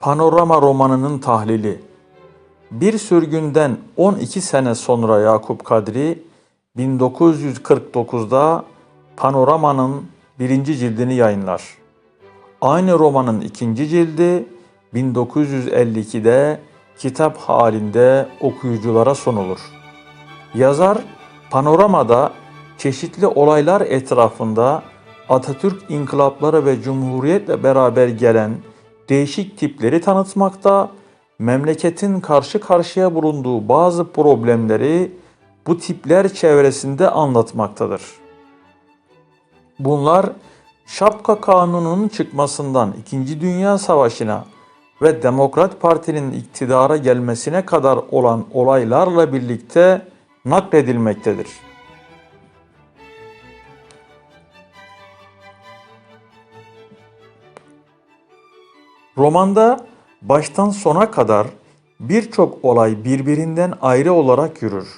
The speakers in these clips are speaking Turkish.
Panorama romanının tahlili Bir sürgünden 12 sene sonra Yakup Kadri 1949'da Panorama'nın birinci cildini yayınlar. Aynı romanın ikinci cildi 1952'de kitap halinde okuyuculara sunulur. Yazar panoramada çeşitli olaylar etrafında Atatürk inkılapları ve Cumhuriyetle beraber gelen değişik tipleri tanıtmakta, memleketin karşı karşıya bulunduğu bazı problemleri bu tipler çevresinde anlatmaktadır. Bunlar Şapka Kanunu'nun çıkmasından 2. Dünya Savaşı'na ve Demokrat Parti'nin iktidara gelmesine kadar olan olaylarla birlikte nakledilmektedir. Romanda baştan sona kadar birçok olay birbirinden ayrı olarak yürür.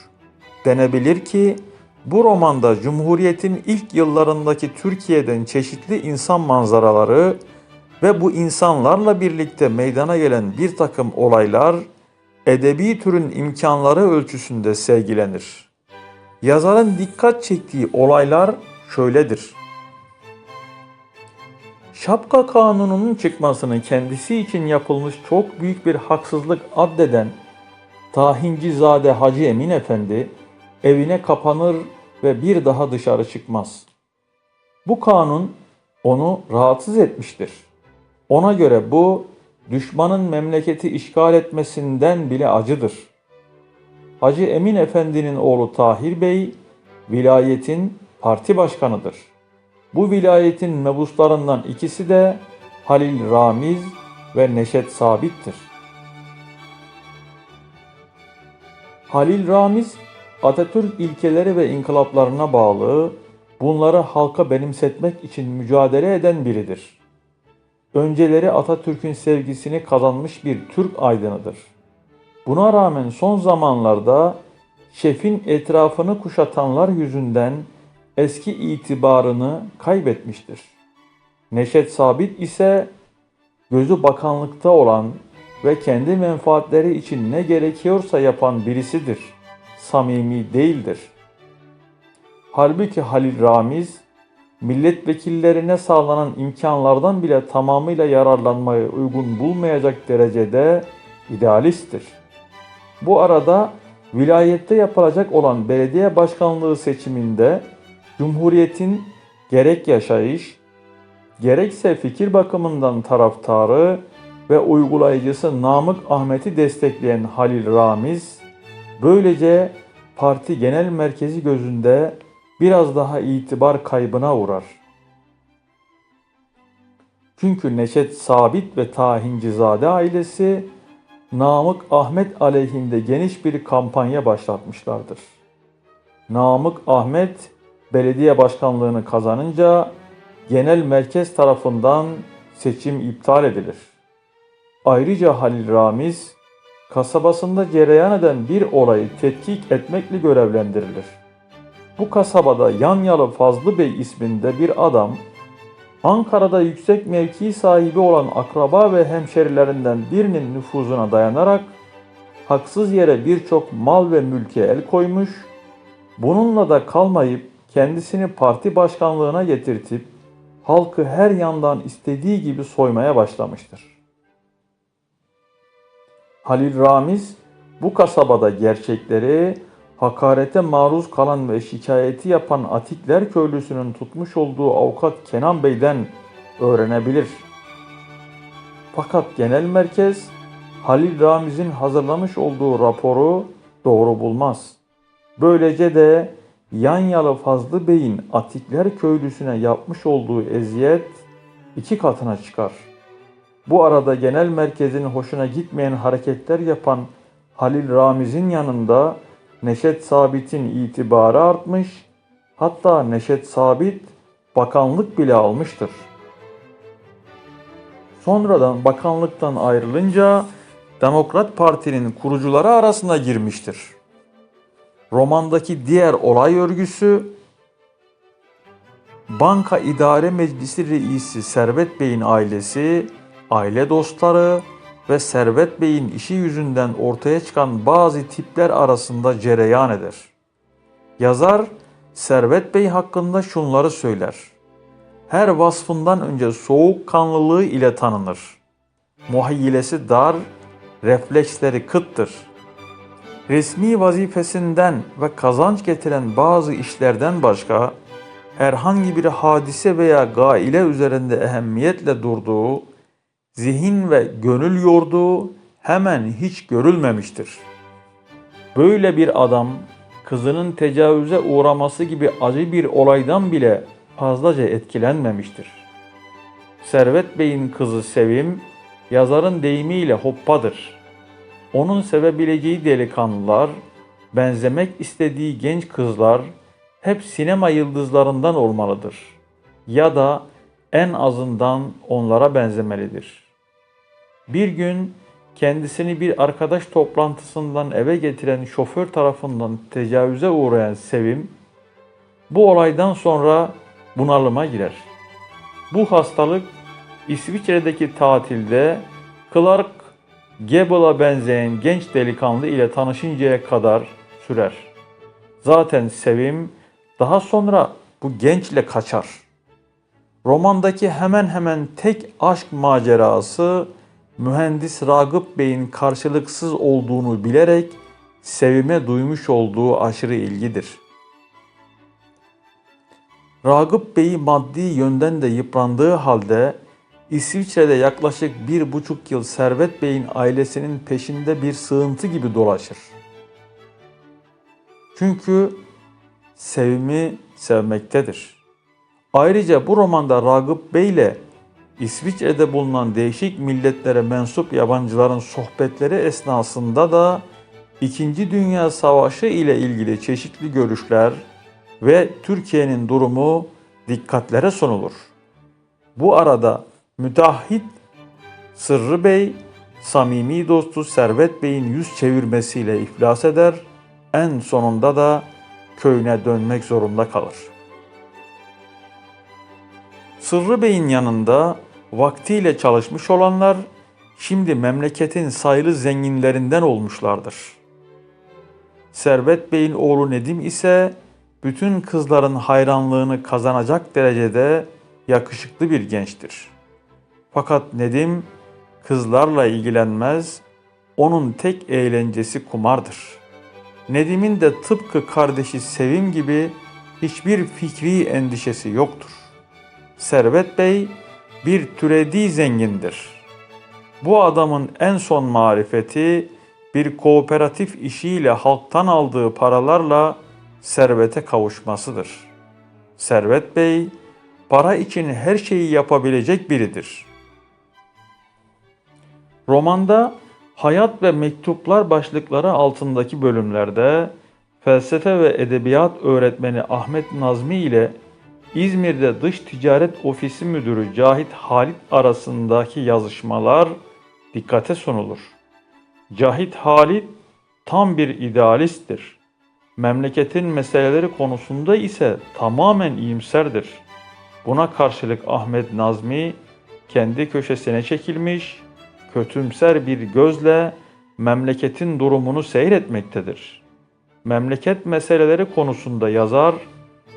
Denebilir ki bu romanda Cumhuriyet'in ilk yıllarındaki Türkiye'den çeşitli insan manzaraları ve bu insanlarla birlikte meydana gelen bir takım olaylar edebi türün imkanları ölçüsünde sergilenir. Yazarın dikkat çektiği olaylar şöyledir. Şapka kanununun çıkmasını kendisi için yapılmış çok büyük bir haksızlık addeden Tahincizade Hacı Emin Efendi evine kapanır ve bir daha dışarı çıkmaz. Bu kanun onu rahatsız etmiştir. Ona göre bu düşmanın memleketi işgal etmesinden bile acıdır. Hacı Emin Efendi'nin oğlu Tahir Bey vilayetin parti başkanıdır. Bu vilayetin mebuslarından ikisi de Halil Ramiz ve Neşet Sabit'tir. Halil Ramiz Atatürk ilkeleri ve inkılaplarına bağlı, bunları halka benimsetmek için mücadele eden biridir. Önceleri Atatürk'ün sevgisini kazanmış bir Türk aydınıdır. Buna rağmen son zamanlarda şefin etrafını kuşatanlar yüzünden eski itibarını kaybetmiştir. Neşet Sabit ise gözü bakanlıkta olan ve kendi menfaatleri için ne gerekiyorsa yapan birisidir. Samimi değildir. Halbuki Halil Ramiz, milletvekillerine sağlanan imkanlardan bile tamamıyla yararlanmayı uygun bulmayacak derecede idealisttir. Bu arada vilayette yapılacak olan belediye başkanlığı seçiminde Cumhuriyet'in gerek yaşayış, gerekse fikir bakımından taraftarı ve uygulayıcısı Namık Ahmet'i destekleyen Halil Ramiz, böylece parti genel merkezi gözünde biraz daha itibar kaybına uğrar. Çünkü Neşet Sabit ve Tahincizade ailesi Namık Ahmet aleyhinde geniş bir kampanya başlatmışlardır. Namık Ahmet belediye başkanlığını kazanınca genel merkez tarafından seçim iptal edilir. Ayrıca Halil Ramiz kasabasında cereyan eden bir olayı tetkik etmekle görevlendirilir. Bu kasabada Yanyalı Fazlı Bey isminde bir adam Ankara'da yüksek mevki sahibi olan akraba ve hemşerilerinden birinin nüfuzuna dayanarak haksız yere birçok mal ve mülke el koymuş, bununla da kalmayıp kendisini parti başkanlığına getirtip halkı her yandan istediği gibi soymaya başlamıştır. Halil Ramiz bu kasabada gerçekleri hakarete maruz kalan ve şikayeti yapan Atikler köylüsünün tutmuş olduğu avukat Kenan Bey'den öğrenebilir. Fakat genel merkez Halil Ramiz'in hazırlamış olduğu raporu doğru bulmaz. Böylece de Yanyalı Fazlı Bey'in Atikler köylüsüne yapmış olduğu eziyet iki katına çıkar. Bu arada genel merkezin hoşuna gitmeyen hareketler yapan Halil Ramiz'in yanında Neşet Sabit'in itibarı artmış, hatta Neşet Sabit bakanlık bile almıştır. Sonradan bakanlıktan ayrılınca Demokrat Parti'nin kurucuları arasına girmiştir. Romandaki diğer olay örgüsü Banka İdare Meclisi Reisi Servet Bey'in ailesi, aile dostları, ve Servet Bey'in işi yüzünden ortaya çıkan bazı tipler arasında cereyan eder. Yazar Servet Bey hakkında şunları söyler. Her vasfından önce soğukkanlılığı ile tanınır. Muhayyilesi dar, refleksleri kıttır. Resmi vazifesinden ve kazanç getiren bazı işlerden başka herhangi bir hadise veya gaile üzerinde ehemmiyetle durduğu, zihin ve gönül yorduğu hemen hiç görülmemiştir. Böyle bir adam kızının tecavüze uğraması gibi acı bir olaydan bile fazlaca etkilenmemiştir. Servet Bey'in kızı Sevim, yazarın deyimiyle hoppadır. Onun sevebileceği delikanlılar, benzemek istediği genç kızlar hep sinema yıldızlarından olmalıdır. Ya da en azından onlara benzemelidir. Bir gün kendisini bir arkadaş toplantısından eve getiren şoför tarafından tecavüze uğrayan Sevim, bu olaydan sonra bunalıma girer. Bu hastalık İsviçre'deki tatilde Clark Gable'a benzeyen genç delikanlı ile tanışıncaya kadar sürer. Zaten Sevim daha sonra bu gençle kaçar. Romandaki hemen hemen tek aşk macerası mühendis Ragıp Bey'in karşılıksız olduğunu bilerek Sevim'e duymuş olduğu aşırı ilgidir. Ragıp Bey maddi yönden de yıprandığı halde İsviçre'de yaklaşık bir buçuk yıl Servet Bey'in ailesinin peşinde bir sığıntı gibi dolaşır. Çünkü sevimi sevmektedir. Ayrıca bu romanda Ragıp Bey ile İsviçre'de bulunan değişik milletlere mensup yabancıların sohbetleri esnasında da İkinci Dünya Savaşı ile ilgili çeşitli görüşler ve Türkiye'nin durumu dikkatlere sunulur. Bu arada müteahhit Sırrı Bey, samimi dostu Servet Bey'in yüz çevirmesiyle iflas eder, en sonunda da köyüne dönmek zorunda kalır. Sırrı Bey'in yanında vaktiyle çalışmış olanlar şimdi memleketin sayılı zenginlerinden olmuşlardır. Servet Bey'in oğlu Nedim ise bütün kızların hayranlığını kazanacak derecede yakışıklı bir gençtir. Fakat Nedim kızlarla ilgilenmez, onun tek eğlencesi kumardır. Nedim'in de tıpkı kardeşi Sevim gibi hiçbir fikri endişesi yoktur. Servet Bey bir türedi zengindir. Bu adamın en son marifeti bir kooperatif işiyle halktan aldığı paralarla servete kavuşmasıdır. Servet Bey para için her şeyi yapabilecek biridir. Romanda Hayat ve Mektuplar başlıkları altındaki bölümlerde felsefe ve edebiyat öğretmeni Ahmet Nazmi ile İzmir'de Dış Ticaret Ofisi Müdürü Cahit Halit arasındaki yazışmalar dikkate sunulur. Cahit Halit tam bir idealisttir. Memleketin meseleleri konusunda ise tamamen iyimserdir. Buna karşılık Ahmet Nazmi kendi köşesine çekilmiş, kötümser bir gözle memleketin durumunu seyretmektedir. Memleket meseleleri konusunda yazar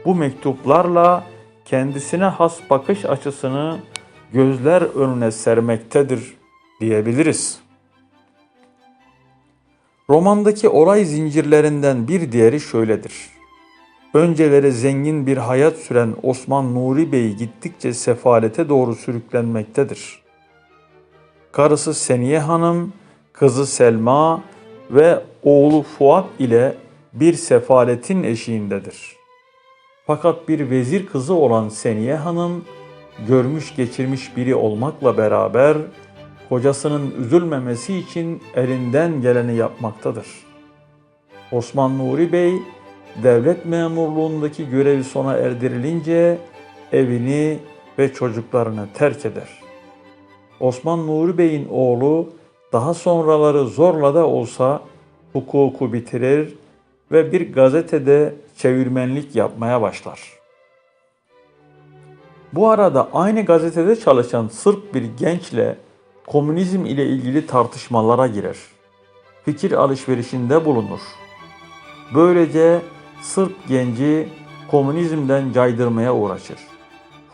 bu mektuplarla kendisine has bakış açısını gözler önüne sermektedir diyebiliriz. Romandaki olay zincirlerinden bir diğeri şöyledir. Önceleri zengin bir hayat süren Osman Nuri Bey gittikçe sefalete doğru sürüklenmektedir. Karısı Seniye Hanım, kızı Selma ve oğlu Fuat ile bir sefaletin eşiğindedir. Fakat bir vezir kızı olan Seniye Hanım görmüş geçirmiş biri olmakla beraber kocasının üzülmemesi için elinden geleni yapmaktadır. Osman Nuri Bey devlet memurluğundaki görevi sona erdirilince evini ve çocuklarını terk eder. Osman Nuri Bey'in oğlu daha sonraları zorla da olsa hukuku bitirir ve bir gazetede çevirmenlik yapmaya başlar. Bu arada aynı gazetede çalışan Sırp bir gençle komünizm ile ilgili tartışmalara girer. Fikir alışverişinde bulunur. Böylece Sırp genci komünizmden caydırmaya uğraşır.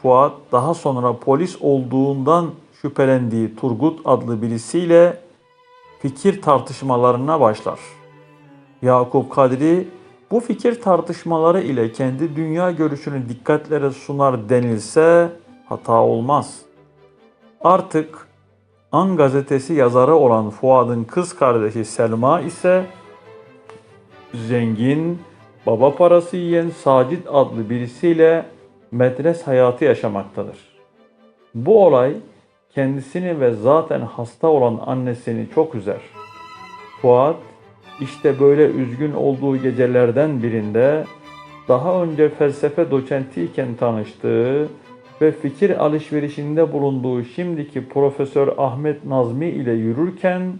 Fuat daha sonra polis olduğundan şüphelendiği Turgut adlı birisiyle fikir tartışmalarına başlar. Yakup Kadri bu fikir tartışmaları ile kendi dünya görüşünü dikkatlere sunar denilse hata olmaz. Artık An gazetesi yazarı olan Fuad'ın kız kardeşi Selma ise zengin, baba parası yiyen Sacit adlı birisiyle medres hayatı yaşamaktadır. Bu olay kendisini ve zaten hasta olan annesini çok üzer. Fuat işte böyle üzgün olduğu gecelerden birinde daha önce felsefe doçentiyken tanıştığı ve fikir alışverişinde bulunduğu şimdiki Profesör Ahmet Nazmi ile yürürken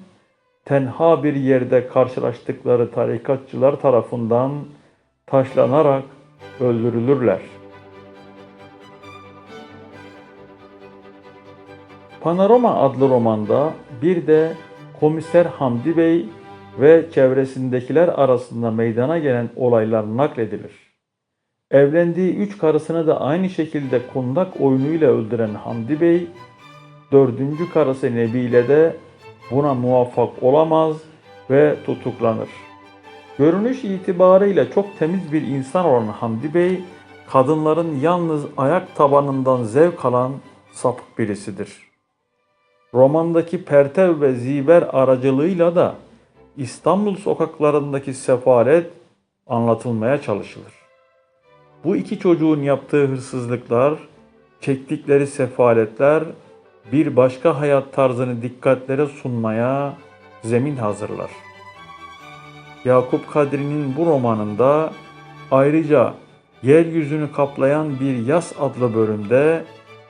tenha bir yerde karşılaştıkları tarikatçılar tarafından taşlanarak öldürülürler. Panorama adlı romanda bir de Komiser Hamdi Bey ve çevresindekiler arasında meydana gelen olaylar nakledilir. Evlendiği üç karısını da aynı şekilde kundak oyunuyla öldüren Hamdi Bey, dördüncü karısı Nebile de buna muvaffak olamaz ve tutuklanır. Görünüş itibarıyla çok temiz bir insan olan Hamdi Bey, kadınların yalnız ayak tabanından zevk alan sapık birisidir. Romandaki Pertev ve Ziber aracılığıyla da İstanbul sokaklarındaki sefalet anlatılmaya çalışılır. Bu iki çocuğun yaptığı hırsızlıklar, çektikleri sefaletler bir başka hayat tarzını dikkatlere sunmaya zemin hazırlar. Yakup Kadri'nin bu romanında ayrıca yeryüzünü kaplayan bir yas adlı bölümde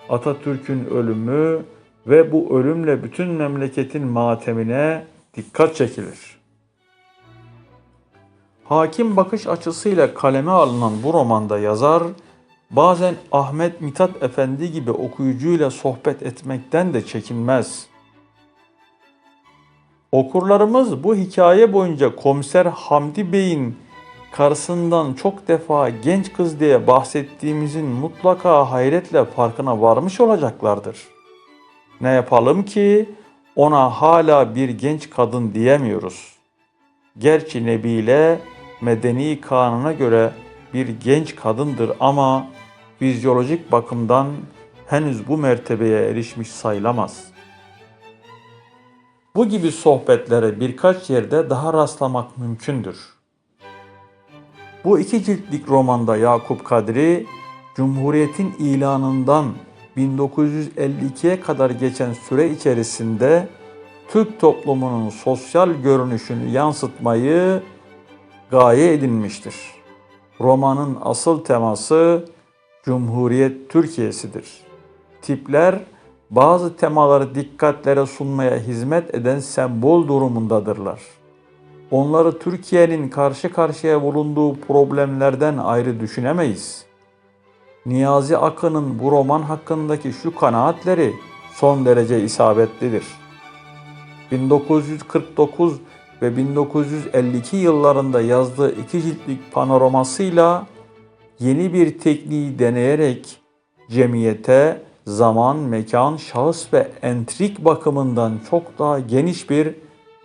Atatürk'ün ölümü ve bu ölümle bütün memleketin matemine dikkat çekilir. Hakim bakış açısıyla kaleme alınan bu romanda yazar, bazen Ahmet Mithat Efendi gibi okuyucuyla sohbet etmekten de çekinmez. Okurlarımız bu hikaye boyunca komiser Hamdi Bey'in karısından çok defa genç kız diye bahsettiğimizin mutlaka hayretle farkına varmış olacaklardır. Ne yapalım ki ona hala bir genç kadın diyemiyoruz. Gerçi Nebile medeni kanuna göre bir genç kadındır ama fizyolojik bakımdan henüz bu mertebeye erişmiş sayılamaz. Bu gibi sohbetlere birkaç yerde daha rastlamak mümkündür. Bu iki ciltlik romanda Yakup Kadri, Cumhuriyet'in ilanından 1952'ye kadar geçen süre içerisinde Türk toplumunun sosyal görünüşünü yansıtmayı gaye edinmiştir. Romanın asıl teması Cumhuriyet Türkiye'sidir. Tipler bazı temaları dikkatlere sunmaya hizmet eden sembol durumundadırlar. Onları Türkiye'nin karşı karşıya bulunduğu problemlerden ayrı düşünemeyiz. Niyazi Akın'ın bu roman hakkındaki şu kanaatleri son derece isabetlidir. 1949 ve 1952 yıllarında yazdığı iki ciltlik panoramasıyla yeni bir tekniği deneyerek cemiyete zaman, mekan, şahıs ve entrik bakımından çok daha geniş bir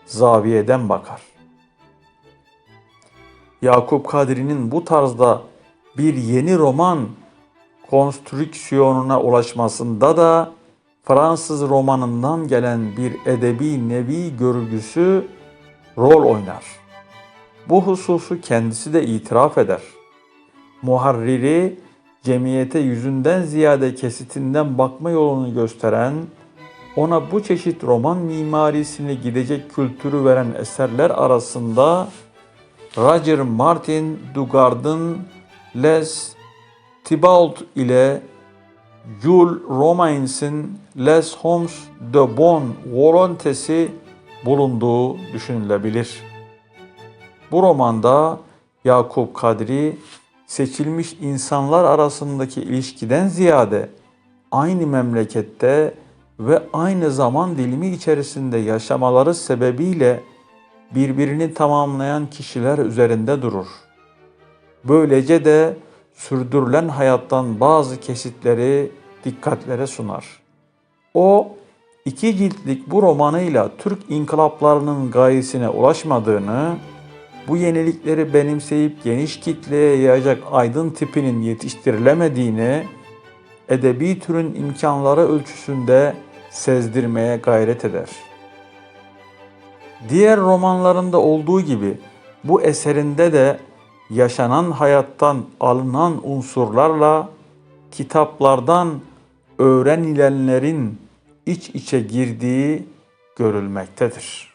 zaviyeden bakar. Yakup Kadri'nin bu tarzda bir yeni roman konstrüksiyonuna ulaşmasında da Fransız romanından gelen bir edebi nevi görgüsü rol oynar. Bu hususu kendisi de itiraf eder. Muharriri cemiyete yüzünden ziyade kesitinden bakma yolunu gösteren, ona bu çeşit roman mimarisini gidecek kültürü veren eserler arasında Roger Martin Dugard'ın Les Thibault ile Jules Romains'in Les Hommes de Bonne Volonté'si bulunduğu düşünülebilir. Bu romanda Yakup Kadri seçilmiş insanlar arasındaki ilişkiden ziyade aynı memlekette ve aynı zaman dilimi içerisinde yaşamaları sebebiyle birbirini tamamlayan kişiler üzerinde durur. Böylece de sürdürülen hayattan bazı kesitleri dikkatlere sunar. O iki ciltlik bu romanıyla Türk inkılaplarının gayesine ulaşmadığını, bu yenilikleri benimseyip geniş kitleye yayacak aydın tipinin yetiştirilemediğini, edebi türün imkanları ölçüsünde sezdirmeye gayret eder. Diğer romanlarında olduğu gibi bu eserinde de yaşanan hayattan alınan unsurlarla kitaplardan öğrenilenlerin iç içe girdiği görülmektedir.